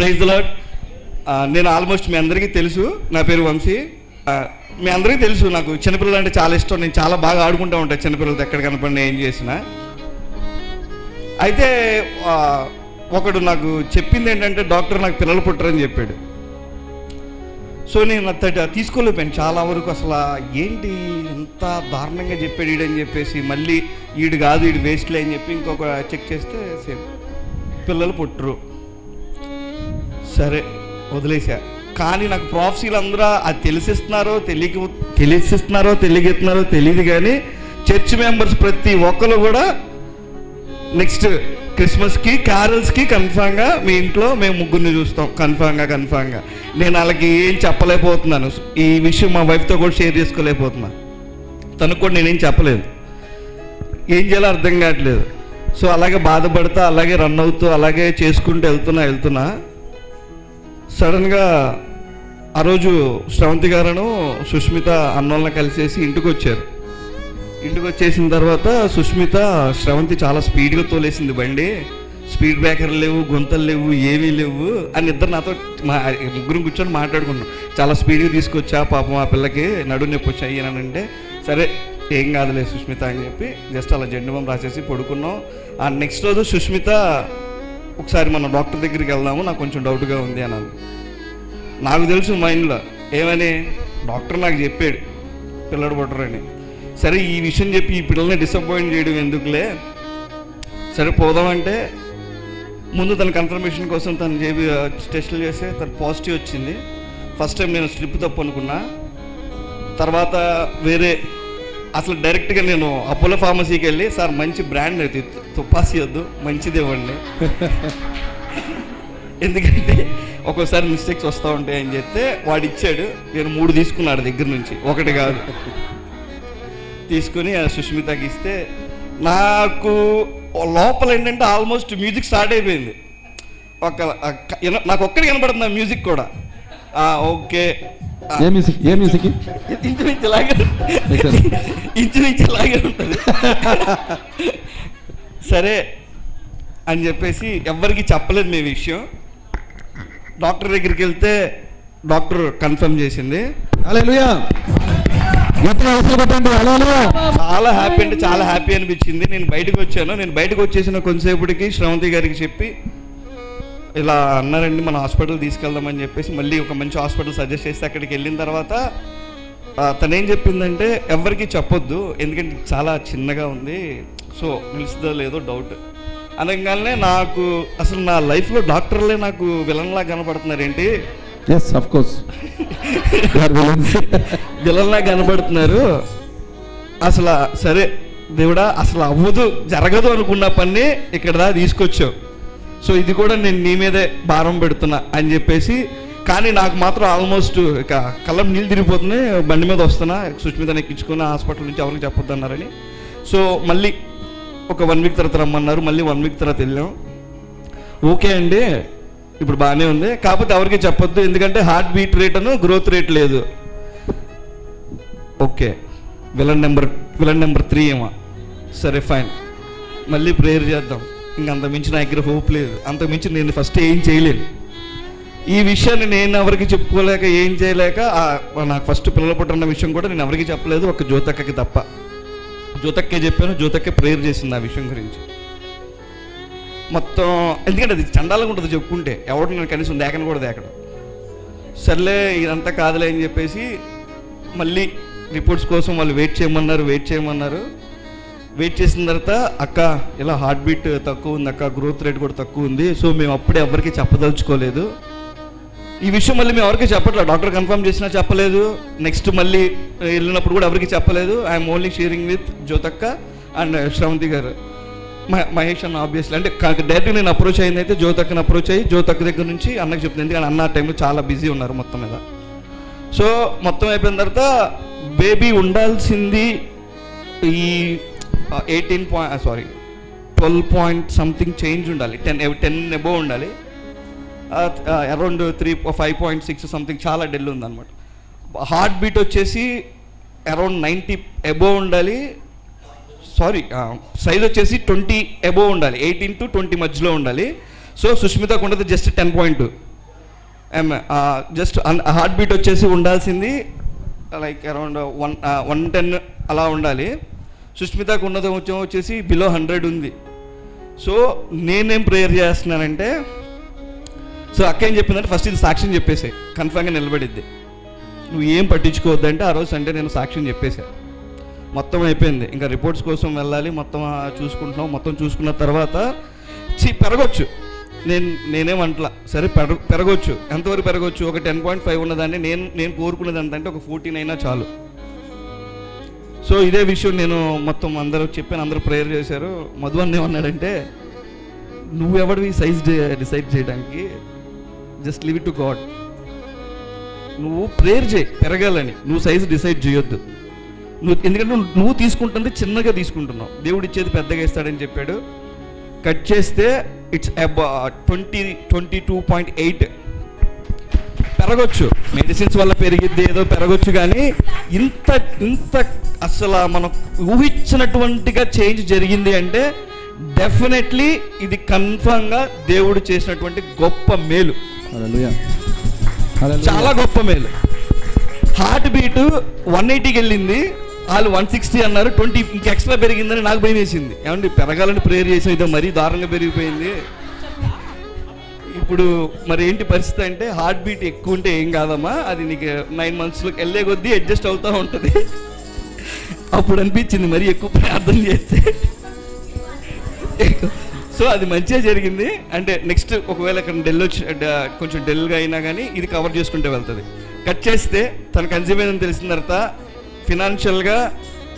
Praise Lord. నేను almost మీ అందరికీ తెలుసు. నా పేరు వంశీ. మీ అందరికీ తెలుసు నాకు చిన్నపిల్లలు అంటే చాలా ఇష్టం. నేను చాలా బాగా ఆడుకుంటూ ఉంటాను చిన్నపిల్లలతో ఎక్కడ కనపడినా ఏం చేసినా. అయితే ఒకడు నాకు చెప్పింది ఏంటంటే డాక్టర్ నాకు పిల్లలు పుట్టరని చెప్పాడు. సో నేను అత్తట తీసుకోలేకపోయాను. చాలా వరకు అసలు ఏంటి ఎంత దారుణంగా చెప్పాడు ఈడని చెప్పేసి మళ్ళీ ఈడు కాదు ఈడు వేస్ట్లే అని చెప్పి ఇంకొక చెక్ చేస్తే సేమ్. పిల్లలు పుట్టరు. సరే వదిలేసా కానీ నాకు ప్రాఫ్సీలు అందరూ అది తెలిసిస్తున్నారో తెలియక తెలిసిస్తున్నారో తెలియగెత్తున్నారో తెలియదు కానీ చర్చ్ మెంబర్స్ ప్రతి ఒక్కరు కూడా నెక్స్ట్ క్రిస్మస్కి క్యారల్స్కి కన్ఫామ్గా మీ ఇంట్లో మేము ముగ్గురిని చూస్తాం. కన్ఫామ్గా కన్ఫామ్గా నేను వాళ్ళకి ఏం చెప్పలేకపోతున్నాను. ఈ విషయం మా వైఫ్తో కూడా షేర్ చేసుకోలేకపోతున్నా. తనకు కూడా నేనేం చెప్పలేదు. ఏం చేయాలో అర్థం కావట్లేదు. సో అలాగే బాధపడతా అలాగే రన్ అవుతూ అలాగే చేసుకుంటూ వెళ్తున్నా వెళ్తున్నా. సడన్గా ఆ రోజు శ్రవంతి గారును సుష్మిత అన్నోళ్ళని కలిసేసి ఇంటికి వచ్చారు ఇంటికి వచ్చేసిన తర్వాత సుష్మిత శ్రవంతి చాలా స్పీడ్గా తోలేసింది బండి. స్పీడ్ బ్రేకర్ లేవు గుంతలు లేవు ఏమీ లేవు అని ఇద్దరు నాతో మా ముగ్గురు కూర్చొని మాట్లాడుకున్నాం. చాలా స్పీడ్గా తీసుకొచ్చా పాపం ఆ పిల్లకి నడు నొప్పి వచ్చాయి అని అంటే సరే ఏం కాదులే సుష్మిత అని చెప్పి జస్ట్ అలా జెండు రాసేసి పడుకున్నాం. ఆ నెక్స్ట్ రోజు సుష్మిత ఒకసారి మన డాక్టర్ దగ్గరికి వెళ్దాము నాకు కొంచెం డౌట్గా ఉంది అన్నాను. నాకు తెలుసు మైండ్లో ఏమని? డాక్టర్ నాకు చెప్పాడు పిల్లడు పుట్టరని. సరే ఈ విషయం చెప్పి ఈ పిల్లల్ని డిసప్పాయింట్ చేయడం ఎందుకులే? సరే పోదామంటే ముందు తన కన్ఫర్మేషన్ కోసం తను చేపి టెస్టులు చేస్తే తను పాజిటివ్ వచ్చింది. ఫస్ట్ టైం నేను స్లిప్ తప్పు అనుకున్నా. తర్వాత వేరే అసలు డైరెక్ట్గా నేను అపోలో ఫార్మసీకి వెళ్ళి సార్ మంచి బ్రాండ్ అయితే తుపాసి వద్దు మంచిది ఇవ్వండి. ఎందుకంటే ఒక్కోసారి మిస్టేక్స్ వస్తూ ఉంటాయని చెప్తే వాడు ఇచ్చాడు నేను మూడు తీసుకున్నాడు దగ్గర నుంచి ఒకటి కాదు. తీసుకుని సుష్మితకి ఇస్తే నాకు లోపల ఏంటంటే ఆల్మోస్ట్ మ్యూజిక్ స్టార్ట్ అయిపోయింది. ఒక నాకు ఒక్కడికి కనబడుతుంది ఆ మ్యూజిక్ కూడా. ఓకే. ఏ మ్యూజిక్ ఏ మ్యూజిక్ ఇంచుమించు. ఇంచుమించు ఉంటుంది. సరే అని చెప్పేసి ఎవ్వరికి చెప్పలేదు మీ విషయం. డాక్టర్ దగ్గరికి వెళ్తే డాక్టర్ కన్ఫర్మ్ చేసింది. చాలా హ్యాపీ అంటే చాలా హ్యాపీ అనిపించింది. నేను బయటకు వచ్చాను. నేను బయటకు వచ్చేసిన కొంతసేపటికి శ్రవంతి గారికి చెప్పి ఇలా అన్నారండి మన హాస్పిటల్ తీసుకెళ్దామని చెప్పేసి మళ్ళీ ఒక మంచి హాస్పిటల్ సజెస్ట్ చేస్తే అక్కడికి వెళ్ళిన తర్వాత తనేం చెప్పిందంటే ఎవరికి చెప్పొద్దు ఎందుకంటే చాలా చిన్నగా ఉంది సో నిలుస్తుందో లేదో డౌట్. అనగానే నాకు అసలు నా లైఫ్లో డాక్టర్లే నాకు విలన్లా కనపడుతున్నారు ఏంటి ఎస్ ఆఫ్ కోర్స్ విలన్లా కనబడుతున్నారు. అసలు సరే దేవుడా అసలు అవ్వదు జరగదు అనుకున్న పని ఇక్కడ తీసుకొచ్చావు. సో ఇది కూడా నేను నీ మీదే భారం పెడుతున్నా అని చెప్పేసి కానీ నాకు మాత్రం ఆల్మోస్ట్ ఇక కళ్ళం నీళ్ళు తిరిగిపోతుంది బండి మీద వస్తున్నా సుష్మితని ఎక్కించుకుని హాస్పిటల్ నుంచి ఎవరికి చెప్పొద్దు అన్నారని. సో మళ్ళీ ఒక వన్ వీక్ తర్వాత రమ్మన్నారు మళ్ళీ వన్ వీక్ తర్వాత వెళ్ళాం. ఓకే అండి ఇప్పుడు బాగానే ఉంది. కాకపోతే ఎవరికి చెప్పొద్దు ఎందుకంటే హార్ట్ బీట్ రేట్ అను గ్రోత్ రేట్ లేదు. Okay villain number villain number three ఏమో. సరే ఫైన్ మళ్ళీ ప్రేయర్ చేద్దాం. ఇంకా అంత మించి నా దగ్గర హోప్ లేదు. అంత మించి నేను ఫస్ట్ ఏం చేయలేను. ఈ విషయాన్ని నేను ఎవరికి చెప్పుకోలేక ఏం చేయలేక నాకు ఫస్ట్ పిల్లలు పుట్టిన విషయం కూడా నేను ఎవరికి చెప్పలేదు. ఒక జ్యోతక్కకి తప్ప. జ్యోతక్కే చెప్పాను. జ్యోతక్కే ప్రేయర్ చేసింది ఆ విషయం గురించి. మొత్తం ఎందుకంటే అది చండాలంగా ఉంటుంది చెప్పుకుంటే. ఎవడు నేను కనీసం దేకను కూడా దేకడం సర్లే ఇదంతా కాదులే అని చెప్పేసి మళ్ళీ రిపోర్ట్స్ కోసం వాళ్ళు వెయిట్ చేయమన్నారు వెయిట్ చేయమన్నారు. వెయిట్ చేసిన తర్వాత అక్క ఇలా హార్ట్ బీట్ తక్కువ ఉంది అక్క గ్రోత్ రేట్ కూడా తక్కువ ఉంది సో మేము అప్పుడే ఎవరికి చెప్పదలుచుకోలేదు. ఈ విషయం మళ్ళీ మేము ఎవరికి చెప్పట్లేదు. డాక్టర్ కన్ఫర్మ్ చేసినా చెప్పలేదు. నెక్స్ట్ మళ్ళీ వెళ్ళినప్పుడు కూడా ఎవరికి చెప్పలేదు. ఐఎమ్ ఓన్లీ షేరింగ్ విత్ జ్యోతక్క అండ్ శ్రవంతి uh, గారు. మహేష్ అన్న ఆబ్వియస్లీ అంటే డైరెక్ట్గా నేను అప్రోచ్ అయింది అయితే జ్యోతక్కని అప్రోచ్ అయ్యి జ్యోతక్క దగ్గర నుంచి అన్నకి చెప్తుంది ఎందుకంటే అన్న ఆ టైంలో చాలా బిజీ ఉన్నారు మొత్తం మీద. సో మొత్తం అయిపోయిన తర్వాత బేబీ ఉండాల్సింది ఈ eighteen point sorry twelve point something change ఉండాలి. టెన్ టెన్ ఎబో ఉండాలి. Around three five point six something చాలా డెల్ ఉందన్నమాట. హార్ట్ బీట్ వచ్చేసి అరౌండ్ నైంటీ ఎబో ఉండాలి. సారీ సైజ్ వచ్చేసి ట్వంటీ ఎబో ఉండాలి. ఎయిటీన్ టు ట్వంటీ మధ్యలో ఉండాలి. సో సుష్మితకు ఉండదు just ten point just heart beat వచ్చేసి ఉండాల్సింది like around one one ten అలా ఉండాలి. సుష్మితకు ఉన్నత ఉద్యమం వచ్చేసి బిలో హండ్రెడ్ ఉంది. సో నేనేం ప్రేయర్ చేస్తున్నానంటే సో అక్క ఏం చెప్పిందంటే ఫస్ట్ ఇది సాక్ష్యం చెప్పేసే కన్ఫామ్గా నిలబడిద్ది. నువ్వు ఏం పట్టించుకోవద్దంటే ఆ రోజు సండే నేను సాక్ష్యం చెప్పేసా. మొత్తం అయిపోయింది. ఇంకా రిపోర్ట్స్ కోసం వెళ్ళాలి మొత్తం ఆ, చూసుకుంటున్నాం మొత్తం చూసుకున్న తర్వాత చి పెరగొచ్చు. నేను నేనేమంటలా సరే పెరగ పెరగొచ్చు. ఎంతవరకు పెరగొచ్చు? ఒక టెన్ పాయింట్ ఫైవ్ ఉన్నదాన్ని నేను నేను కోరుకున్నది ఎంత అంటే ఒక ఫోర్టీన్ అయినా చాలు. సో ఇదే విషయం నేను మొత్తం అందరూ చెప్పాను అందరూ ప్రేయర్ చేశారు. మధు అన్న ఏమన్నాడంటే నువ్వెవడివి సైజ్ డిసైడ్ చేయడానికి? Just leave it to God. నువ్వు ప్రేయర్ చేయి పెరగాలని. నువ్వు సైజ్ డిసైడ్ చేయొద్దు. నువ్వు ఎందుకంటే నువ్వు నువ్వు తీసుకుంటుంది చిన్నగా తీసుకుంటున్నావు. దేవుడు ఇచ్చేది పెద్దగా ఇస్తాడని చెప్పాడు. కట్ చేస్తే it's twenty twenty two point eight పెరగొచ్చు. Medicines వల్ల పెరిగిద్ది ఏదో పెరగొచ్చు కానీ ఇంత ఇంత అసలు మనం ఊహించినటువంటిగా చేంజ్ జరిగింది అంటే డెఫినెట్లీ ఇది కన్ఫామ్గా దేవుడు చేసినటువంటి గొప్ప మేలు. చాలా గొప్ప మేలు. హార్ట్ బీట్ వన్ ఎయిటీకి వెళ్ళింది. వాళ్ళు వన్ సిక్స్టీ అన్నారు. ట్వంటీ ఇంక ఎక్స్ట్రా పెరిగిందని నాకు భయం వేసింది ఏమండి పెరగాలని ప్రేయర్ చేసాం. ఇదో మరీ దారుణంగా పెరిగిపోయింది. ఇప్పుడు మరి ఏంటి పరిస్థితి అంటే హార్ట్ బీట్ ఎక్కువ ఉంటే ఏం కాదమ్మా? అది నీకు నైన్ మంత్స్లోకి వెళ్ళే కొద్దీ అడ్జస్ట్ అవుతూ ఉంటుంది. అప్పుడు అనిపించింది మరి ఎక్కువ ప్రార్థన చేస్తే. సో అది మంచిగా జరిగింది. అంటే నెక్స్ట్ ఒకవేళ ఇక్కడ డెల్ వచ్చి కొంచెం డెల్గా అయినా కానీ ఇది కవర్ చేసుకుంటే వెళ్తుంది. కట్ చేస్తే తన కన్జ్యూమ్ అయిందని తెలిసిన తర్వాత ఫినాన్షియల్గా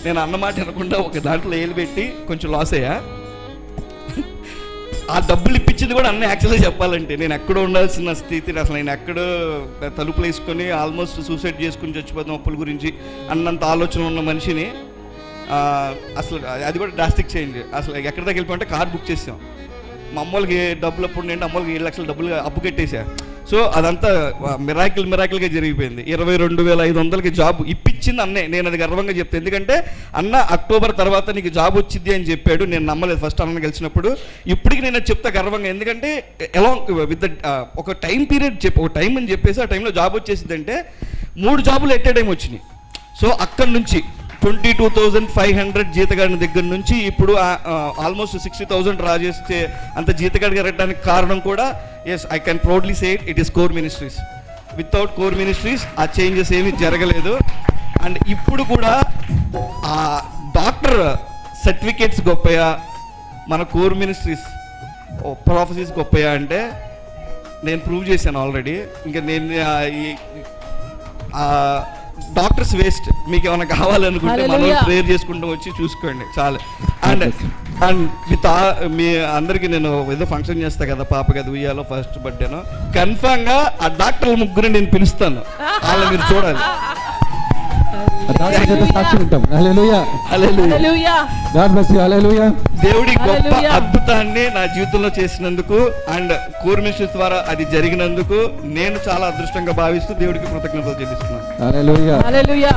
నేను అన్నమాట వినకుండా ఒక దాంట్లో ఏలు పెట్టి కొంచెం లాస్ అయ్యా. ఆ డబ్బులు ఇప్పించింది కూడా అన్న యాక్చువల్గా చెప్పాలంటే. నేను ఎక్కడో ఉండాల్సిన స్థితిని అసలు నేను ఎక్కడో తలుపులు వేసుకొని ఆల్మోస్ట్ సూసైడ్ చేసుకుని చచ్చిపోతాం అప్పుల గురించి అన్నంత ఆలోచన ఉన్న మనిషిని అసలు అది కూడా డ్రాస్టిక్ చేంజ్ అసలు ఎక్కడ దగ్గర వెళ్ళిపోయింటే కార్ బుక్ చేసాం మా అమ్మోళ్ళకి డబ్బులు అప్పుడు నేను అమ్మోళ్ళకి ఏడు లక్షల డబ్బులు అప్పు కట్టేసా. సో అదంతా మిరాకిల్ మిరాకిల్గా జరిగిపోయింది. ఇరవై రెండు వేల ఐదు వందలకి జాబ్ ఇప్పించింది అన్నే. నేను అది గర్వంగా చెప్తాను ఎందుకంటే అన్న అక్టోబర్ తర్వాత నీకు జాబ్ వచ్చింది అని చెప్పాడు. నేను నమ్మలేదు ఫస్ట్ అన్న గెలిచినప్పుడు. ఇప్పటికి నేను అది చెప్తా గర్వంగా. ఎందుకంటే ఎలాంగ్ విత్ ఒక టైం పీరియడ్ చెప్పి ఒక టైం అని చెప్పేసి ఆ టైంలో జాబ్ వచ్చేసింది అంటే మూడు జాబులు ఎట్టే టైం వచ్చినాయి. సో అక్కడి నుంచి twenty two thousand five hundred జీతగాడిన దగ్గర నుంచి ఇప్పుడు ఆల్మోస్ట్ సిక్స్టీ థౌజండ్ రా చేస్తే అంత జీతగాడి కట్టడానికి కారణం కూడా yes I can proudly say it is core ministries without core ministries ఆ చేంజెస్ ఏమీ జరగలేదు. అండ్ ఇప్పుడు కూడా ఆ డాక్టర్ సర్టిఫికేట్స్ గొప్పయా? మన కోర్ మినిస్ట్రీస్ ప్రాఫెసీస్ గొప్పయా అంటే నేను ప్రూవ్ చేశాను ఆల్రెడీ ఇంకా నేను ఈ డాక్టర్స్ వేస్ట్. మీకు ఏమైనా కావాలనుకుంటే మనం. ప్రేయర్ చేసుకుంటూ వచ్చి చూసుకోండి. చాలు. అండ్ అండ్ విత్ మీ అందరికి నేను ఏదో ఫంక్షన్ చేస్తా కదా పాప కదా ఉయ్యాలో ఫస్ట్ బర్త్డేను. కన్ఫామ్గా ఆ డాక్టర్ల ముగ్గురు నేను పిలుస్తాను. వాళ్ళని మీరు చూడాలి. దేవుడి గొప్ప Hallelujah. అద్భుతాన్ని నా జీవితంలో చేసినందుకు అండ్ కోర్ ద్వారా అది జరిగినందుకు నేను చాలా అదృష్టంగా భావిస్తూ దేవుడికి కృతజ్ఞతలు చెల్లిస్తున్నాను. హల్లెలూయా. హల్లెలూయా.